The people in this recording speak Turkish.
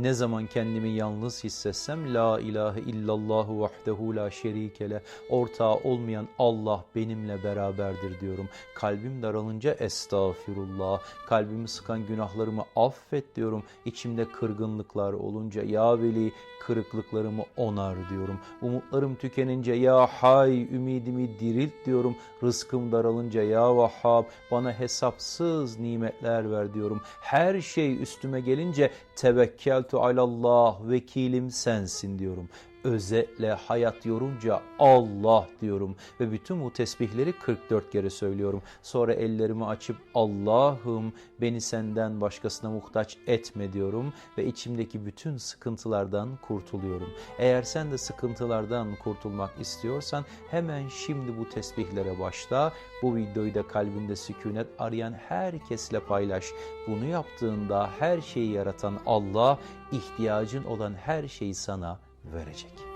Ne zaman kendimi yalnız hissetsem La ilahe illallahu vahdehu la şerike le ortağı olmayan Allah benimle beraberdir diyorum. Kalbim daralınca estağfirullah. Kalbimi sıkan günahlarımı affet diyorum. İçimde kırgınlıklar olunca ya veli kırıklıklarımı onar diyorum. Umutlarım tükenince ya hay ümidimi dirilt diyorum. Rızkım daralınca ya Vahhab bana hesapsız nimetler ver diyorum. Her şey üstüme gelince tevekkeltu alallah vekilim sensin diyorum özetle hayat yorunca Allah diyorum ve bütün bu tesbihleri 44 kere söylüyorum. Sonra ellerimi açıp Allah'ım beni senden başkasına muhtaç etme diyorum ve içimdeki bütün sıkıntılardan kurtuluyorum. Eğer sen de sıkıntılardan kurtulmak istiyorsan hemen şimdi bu tesbihlere başla. Bu videoyu da kalbinde sükunet arayan herkesle paylaş. Bunu yaptığında her şeyi yaratan Allah ihtiyacın olan her şeyi sana verecek.